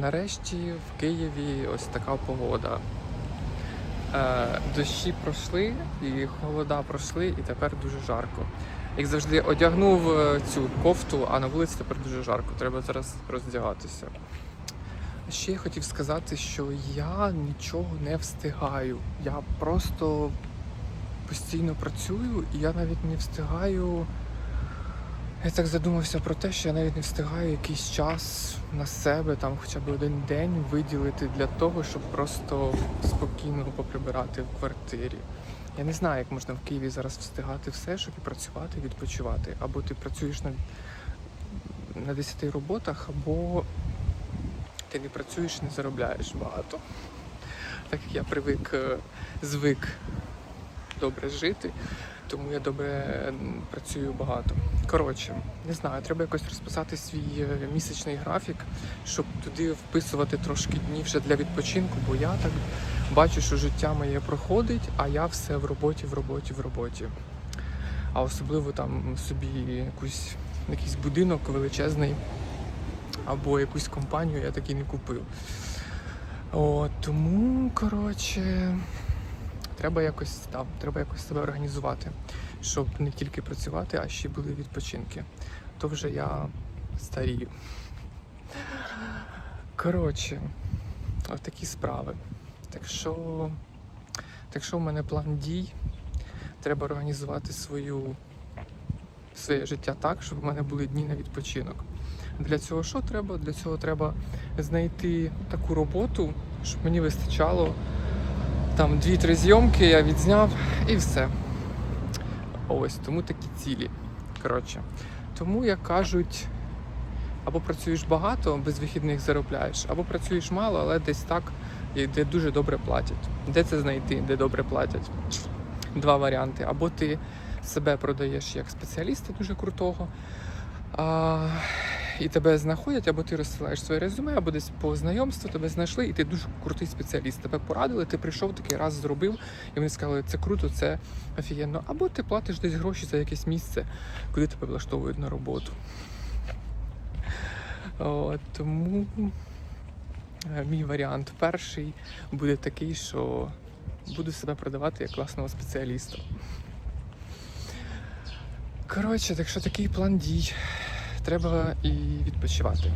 Нарешті в Києві ось така погода. Е, дощі пройшли, і холода пройшли, і тепер дуже жарко. Як завжди, одягнув е, цю кофту, а на вулиці тепер дуже жарко. Треба зараз роздягатися. Ще я хотів сказати, що я нічого не встигаю. Я просто постійно працюю, і я навіть не встигаю. Я так задумався про те, що я навіть не встигаю якийсь час на себе, там хоча б один день виділити для того, щоб просто спокійно поприбирати в квартирі. Я не знаю, як можна в Києві зараз встигати все, щоб і працювати, відпочивати. Або ти працюєш на, на 10 роботах, або ти не працюєш і не заробляєш багато. Так як я привик, е, звик добре жити, тому я добре працюю багато. Коротше, не знаю, треба якось розписати свій е, місячний графік, щоб туди вписувати трошки днів вже для відпочинку, бо я так бачу, що життя моє проходить, а я все в роботі, в роботі, в роботі. А особливо там собі якусь, якийсь будинок величезний або якусь компанію я таки не купив. О, тому, коротше, треба якось там, треба якось себе організувати, щоб не тільки працювати, а ще були відпочинки. То вже я старію. Коротше, от такі справи. Так що, так що в мене план дій. Треба організувати свою, своє життя так, щоб в мене були дні на відпочинок. Для цього що треба? Для цього треба знайти таку роботу, щоб мені вистачало там 2-3 зйомки, я відзняв і все. Ось, тому такі цілі. Коротше. Тому, як кажуть, або працюєш багато, без вихідних заробляєш, або працюєш мало, але десь так, де дуже добре платять. Де це знайти, де добре платять? Два варіанти. Або ти себе продаєш як спеціаліста дуже крутого. А, і тебе знаходять, або ти розсилаєш своє резюме, або десь по знайомству тебе знайшли, і ти дуже крутий спеціаліст. Тебе порадили, ти прийшов такий раз зробив, і вони сказали, це круто, це офігенно. Або ти платиш десь гроші за якесь місце, куди тебе влаштовують на роботу. От, тому е, мій варіант перший буде такий, що буду себе продавати як класного спеціаліста. Коротше, так що такий план дій. Треба і відпочивати.